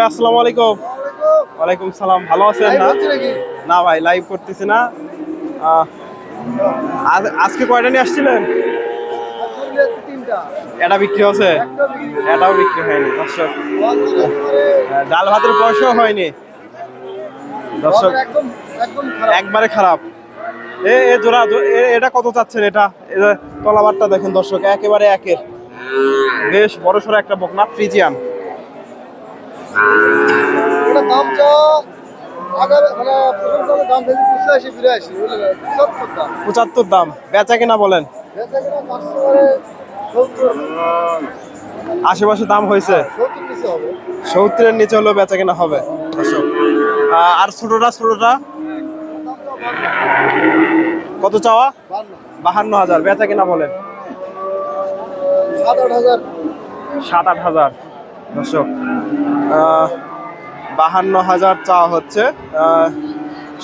ভাই আসসালামু আলাইকুম। ওয়ালাইকুম সালাম ভালো আছেন না? না ভাই লাইভ করতেছি না। আজ- আজকে কয়টা নিয়ে আসছিলেন? এটা বিক্রি হচ্ছে এটাও বিক্রি হয়নি দর্শক। ডাল ভাতের পয়সাও হয়নি। দর্শক একবারে খারাপ। এ এ জোড়া এটা কত চাচ্ছেন এটা? এটা তলাবারটা দেখেন দর্শক একেবারে একের। বেশ বড় সড়ো একটা বকনা ফ্রিজিয়ান ওটা দাম চা মানে দামে পঁচাত্তর দাম। বেচা কিনা বলেন? আশেপাশে দাম হয়েছে? হবে। সত্তরের নিচে হলেও বেচা কিনা হবে আর ছোটটা ছোটটা কত চাওয়া? বাহান্ন হাজার। বেচা কিনা বলেন? সাত আট হাজার। সাত আট হাজার। দর্শক বাহান্ন হাজার চাওয়া হচ্ছে।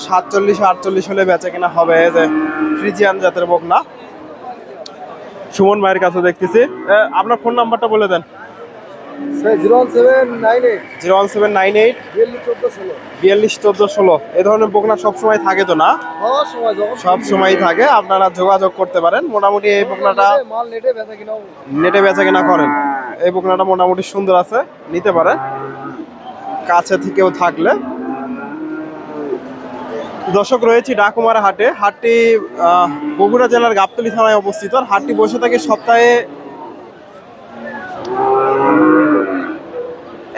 সাতচল্লিশ, আটচল্লিশ হলে বেচা কিনা হবে যে ফ্রিজিয়ান জাতের বকনা। সুমন ভাইয়ের কাছে দেখতেছি। আপনার ফোন নাম্বারটা বলে দেন। Zero one seven nine eight. Zero one seven nine eight. বিয়াল্লিশ চোদ্দ ষোলো। বিয়াল্লিশ চোদ্দ ষোলো। এই ধরনের বকনা সবসময় থাকে তো না? যখন সব সময় থাকে। আপনারা যোগাযোগ করতে পারেন। মোটামুটি এই বকনাটা মাল নেটে বেচা কিনাও নেটে বেচা কিনা করেন। এই বকনাটা মোটামুটি সুন্দর আছে। নিতে পারেন। কাছে থেকেও থাকলে। দর্শক রয়েছি ডাকুমারা হাটে। হাটটি বগুড়া জেলার গাবতলী থানায় অবস্থিত। আর হাটটি বসে থাকে সপ্তাহে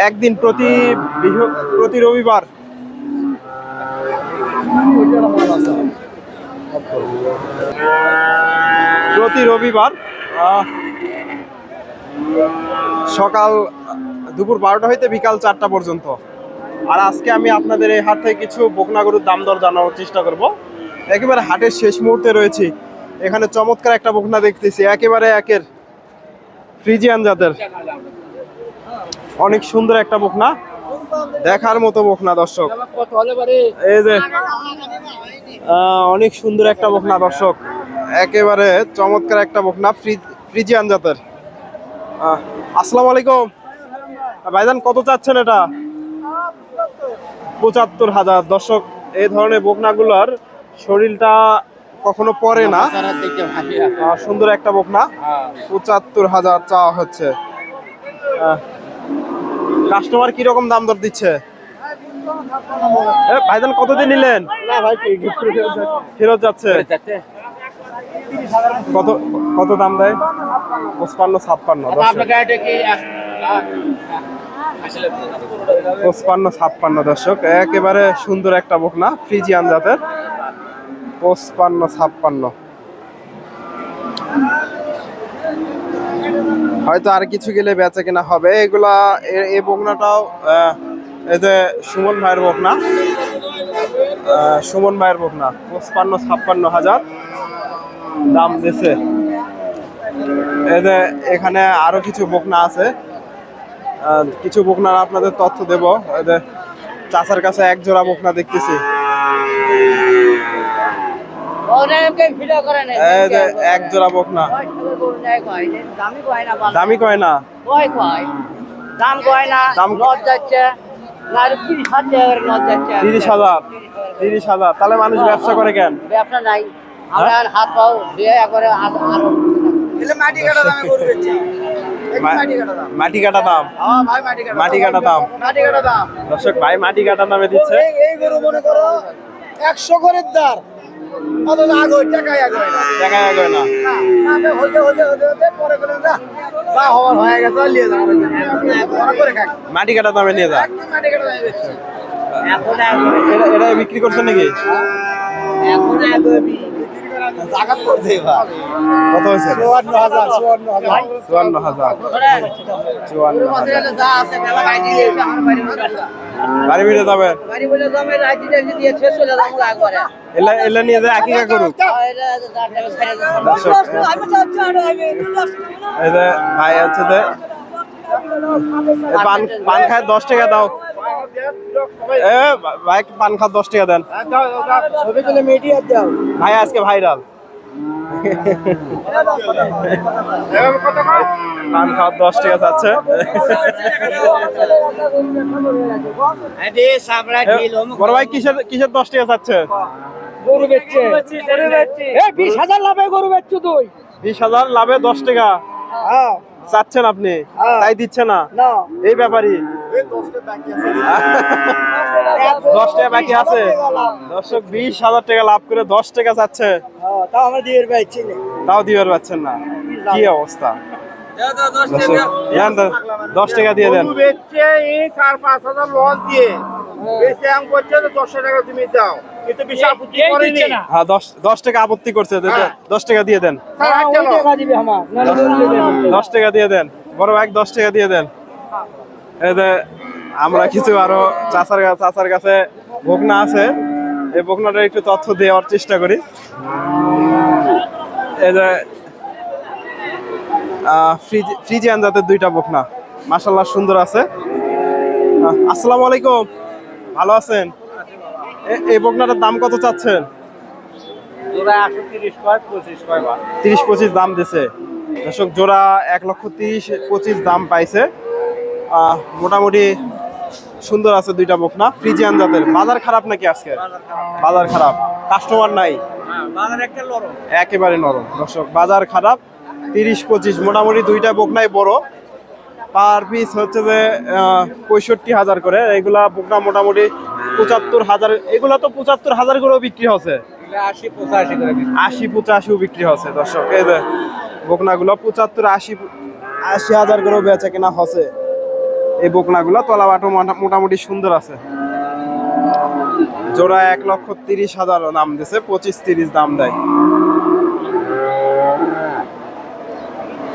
একদিন প্রতি প্রতি রবিবার। প্রতি রবিবার সকাল দুপুর বারোটা হইতে বিকাল চারটা পর্যন্ত। আর আজকে আমি আপনাদের এই হাট থেকে কিছু বকনা গরুর দাম দর জানানোর চেষ্টা করব। একেবারে হাটের শেষ মুহূর্তে রয়েছি। এখানে চমৎকার একটা বকনা দেখতেছি, একেবারে একের ফ্রিজিয়ান জাতের। অনেক সুন্দর একটা বকনা। দেখার মতো বকনা দর্শক। এই যে অনেক সুন্দর একটা বকনা দর্শক। একেবারে চমৎকার একটা বকনা ফ্রি- ফ্রিজিয়ান জাতের। আসসালামু আলাইকুম। ভাইজান কত চাচ্ছেন এটা? পঁচাত্তর হাজার। দর্শক এই ধরনের বকনাগুলোর শরীরটা কখনো পরে না। সুন্দর একটা বকনা। পঁচাত্তর হাজার চাওয়া হচ্ছে। কাস্টমার কীরকম দাম দর দিচ্ছে? ভাইজান কতদিন নিলেন? ফেরত যাচ্ছে। কত কত দাম দেয়? পঁচপান্ন ছাপ্পান্ন পঁচপান্ন ছাপ্পান্ন দর্শক। একেবারে সুন্দর একটা বকনা ফ্রিজিয়ান জাতের। পঁচপান্ন ছাপ্পান্ন। হয়তো আর কিছু গেলে বেচা কেনা হবে। এগুলা এই বকনাটাও এই যে সুমন ভাইয়ের বকনা সুমন ভাইয়ের বকনা, পঁচপান্ন, ছাপ্পান্ন হাজার। দাম দিছে। এই যে এখানে আরও কিছু বকনা আছে। কিছু বকনার আপনাদের তথ্য দেব। এই যে কাছে এক জোড়া বকনা দেখতেছি। এক জোড়া দামি কয় না দাম কয় না? দাম- নদ যাচ্ছে। না আর তিরিশ হাজার তিরিশ হাজার। তাহলে মানুষ ব্যবসা করে কেন? ব্যবসা নাই। আমরা হাত পাও দিয়ে একবারে মাটি কাটা দামে গরু বেচছি। মাটি কাটা দাম। মাটি কাটা দাম। হ্যাঁ ভাই মাটি কাটা মাটি দাম। মাটি কাটা দাম। দর্শক ভাই মাটি কাটা নামে দিচ্ছে। এই এই গরু মনে করো একশো করে দার অথচ আগে ওই টাকাই না। দেখা যাবে না। না, না, হইতে হইতে হইতে হইতে পরে করে যা যা হওয়ার হয়ে গেছে আর যাও করে খাক। মাটি কাটা দামে নিয়ে যা। মাটি কাটা দামে বেচছি। এটা এটা বিক্রি করছে নাকি? এখন জাগাত করছে কত হয়েছে? চুয়ান্ন হাজার চুয়ান্ন হাজার। চুয়ান্ন হাজার। চুয়ান্ন হাজার। যা আছে মেলা বাইরে দিয়েছে আমার বাড়ি। বাড়ি যাবেন বাড়ি রাজি দিয়ে শেষ যাব একবারে এলা এলা নিয়ে করুক এটা যা এই যে ভাই হচ্ছে যে পান পান খায় দশ টাকা দাও। এ ভাই পান খা দশ টাকা দেন। ভাই আজকে ভাইরাল। পান খাওয়ার দশ টাকা চাচ্ছে বড় ভাই কিসের কিসের দশ টাকা চাচ্ছে গরু বেচছে। এই বিশ হাজার লাভে গরু বেচছো তুই। বিশ হাজার লাভে দশ টাকা। হ্যাঁ। চাচ্ছেন আপনি? হ্যাঁ। তাই দিচ্ছে না? না। এই ব্যাপারই। দশ টাকা বাকি আছে। দর্শক বিশ হাজার টাকা লাভ করে দশ টাকা চাচ্ছে। হ্যাঁ, তাও আমরা দিয়ে তাও দিবার পাচ্ছেন না? কি অবস্থা? দশ টাকা দিয়ে দেন। চার পাঁচ হাজার লস দিয়ে। বেচে আম করছে দশ টাকা তুমি দাও। কিন্তু বেশি আপত্তি করেনি। হ্যাঁ দশ টাকা আপত্তি করছে দে- দশ টাকা দিয়ে দেন। টাকা। দশ দিয়ে দেন বড় ভাই দশ টাকা দিয়ে দেন। এই যে আমরা কিছু আরও চাচার কাছে চাচার কাছে বকনা আছে এই বকনাটা একটু তথ্য দেওয়ার চেষ্টা করি। এই যে ফ্রিজিয়ান জাতের দুইটা বকনা মাসাল্লাহ সুন্দর আছে। আসসালামু আলাইকুম ভালো আছেন? এই বকনাটার দাম কত চাচ্ছেন? তিরিশ পঁচিশ দাম দিছে। দর্শক জোড়া এক লক্ষ তিরিশ পঁচিশ দাম পাইছে। মোটামুটি সুন্দর আছে দুইটা বকনা। ফ্রিজিয়ান জাতের। বাজার খারাপ নাকি আজকে? বাজার খারাপ। কাস্টমার নাই? একেবারে নরম। দর্শক বাজার খারাপ। তিরিশ পঁচিশ মোটামুটি দুইটা বকনাই বড়। পার পিস হচ্ছে যে পঁয়ষট্টি হাজার করে। এগুলা বকনা মোটামুটি পঁচাত্তর হাজার এগুলা তো পঁচাত্তর হাজার করেও বিক্রি হচ্ছে। আশি পঁচাশিও বিক্রি হচ্ছে দর্শক। এই যে বকনাগুলো পঁচাত্তর আশি আশি হাজার করেও বেচা কেনা হচ্ছে। এই বকনাগুলো তলা বাটো মোটামুটি সুন্দর আছে। জোড়া এক লক্ষ তিরিশ হাজার দাম দিছে পঁচিশ তিরিশ দাম দেয়।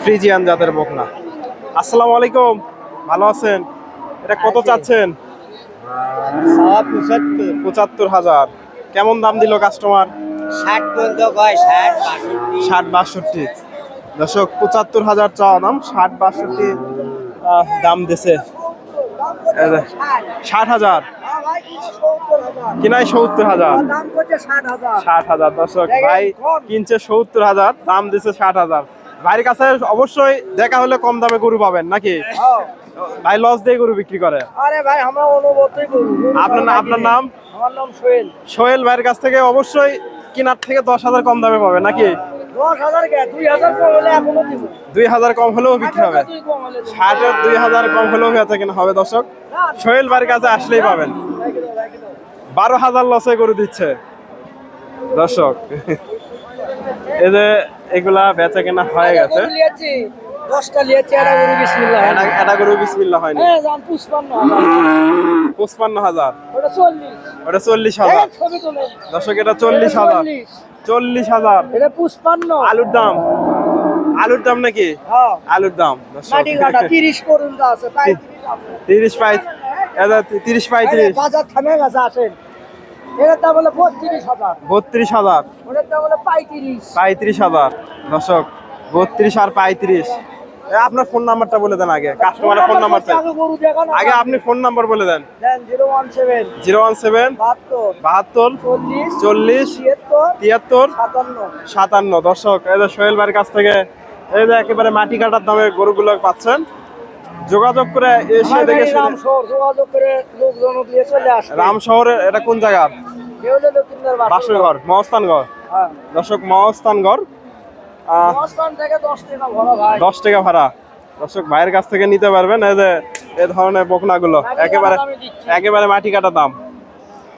ফ্রিজিয়ান জাতের বকনা। আসসালামু আলাইকুম। ভালো আছেন? এটা কত চাচ্ছেন? পঁচাত্তর। হাজার। কেমন দাম দিল কাস্টমার ষাট পর্যন্ত ষাট বাষট্টি। ষাট বাষট্টি। দর্শক পঁচাত্তর হাজার চাওয়া দাম ষাট বাষট্টি দাম দিছে। ষাট হাজার। কিনাই সত্তর হাজার। ষাট হাজার। দর্শক ভাই কিনছে সত্তর হাজার দাম দিছে ষাট হাজার। ভাইয়ের কাছে অবশ্যই দেখা হলে কম দামে গরু পাবেন নাকি? ভাই লস দিয়ে গরু বিক্রি করে। আরে ভাই আমরা অনুভবই গরু। আপনার আপনার নাম? আমার নাম সোহেল। সোহেল ভাইয়ের কাছ থেকে অবশ্যই কিনার থেকে দশ হাজার কম দামে পাবে নাকি? দুই হাজার কম হলেও বিক্রি হবে। ষাটের দুই হাজার কম হলেও বেচা কিনা হবে দর্শক। সোহেল বাড়ির কাছে আসলেই পাবেন। বারো হাজার লসে গরু দিচ্ছে। দর্শক। এই যে এগুলা বেচা কেনা হয়ে গেছে। দশটা লিয়েছি গরু বিসমিল্লাহ এটা এটা গরু বিসমিল্লা হয়নি। হ্যাঁ পঁচপান্ন হাজার। ওটা চল্লিশ। হাজার। দর্শক এটা চল্লিশ হাজার। চল্লিশ। হাজার। এটা পুষ্পান্ন আলুর দাম। আলুর দাম নাকি? হ্যাঁ। আলুর দাম তিরিশ পর্যন্ত আছে তিরিশ পাই তিরিশ পঁয়ত্রিশ। বাজার থামে গেছে আসেন। এটার দাম হলো বত্রিশ হাজার। বত্রিশ হাজার। ওটার দাম হলো পঁয়ত্রিশ। পঁয়ত্রিশ হাজার। দর্শক বত্রিশ আর পঁয়ত্রিশ। আপনার ফোন নাম্বারটা বলে দেন আগে। কাস্টমারের ফোন নাম্বার চাই আগে আপনি ফোন নাম্বার বলে দেন। Zero one seven. Zero one seven. বাহাত্তর। চল্লিশ। তিয়াত্তর। সাতান্ন। সাতান্ন। দর্শক এই যে সোহেল ভাইয়ের কাছ থেকে এই যে একেবারে মাটি কাটার দামে গরুগুলো পাচ্ছেন। যোগাযোগ করে এসে দেখে যোগাযোগ করে লোকজন দিয়ে চলে আসবে। রাম শহরের এটা কোন জায়গা? এ। বাসরঘর মহস্থানগড় হ্যাঁ। দর্শক মহস্থানগড় দশ টাকা ভাড়া দর্শক ভাইয়ের কাছ থেকে নিতে পারবেন এই যে এই ধরনের বকনাগুলো। একেবারে একেবারে মাটি কাটা দাম।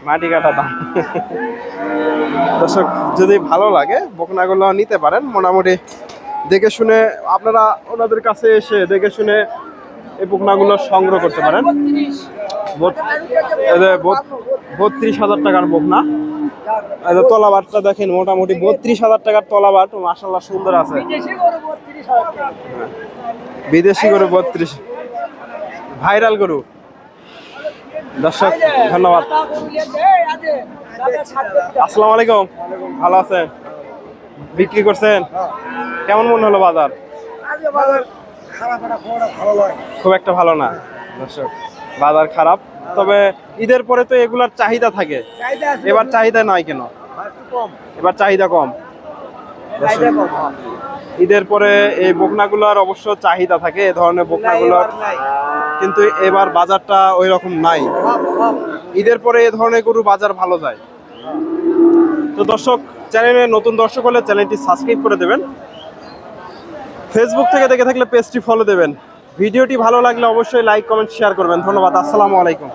মাটি কাটা দাম। দর্শক যদি ভালো লাগে বকনাগুলো নিতে পারেন। মোটামুটি দেখে শুনে আপনারা ওনাদের কাছে এসে দেখে শুনে এই বকনাগুলো সংগ্রহ করতে পারেন। বত্রিশ। হাজার টাকার যে তলাবাটটা দেখেন, মোটামুটি বত্রিশ হাজার টাকার তলাবাট মাসাল্লাহ সুন্দর আছে। বিদেশি গরু বত্রিশ হাজার টাকা। বিদেশি গরু বত্রিশ। ভাইরাল গরু। দর্শক, ধন্যবাদ। আসসালামু আলাইকুম। ভালো আছেন? বিক্রি করছেন? কেমন মনে হলো বাজার? খুব একটা ভালো না। দর্শক বাজার খারাপ। তবে ঈদের পরে তো এগুলার চাহিদা থাকে। এবার চাহিদা নাই কেন? এবার চাহিদা কম। ঈদের পরে এই বকনাগুলোর অবশ্য চাহিদা থাকে এ ধরনের বকনাগুলোর। কিন্তু এবার বাজারটা ওই রকম নাই ঈদের পরে এ ধরনের গরু বাজার ভালো যায়। তো দর্শক চ্যানেলে নতুন দর্শক হলে চ্যানেলটি সাবস্ক্রাইব করে দেবেন। ফেসবুক থেকে দেখে থাকলে পেজটি ফলো দেবেন। ভিডিওটি ভালো লাগলে অবশ্যই লাইক কমেন্ট শেয়ার করবেন। ধন্যবাদ, আসসালামু আলাইকুম।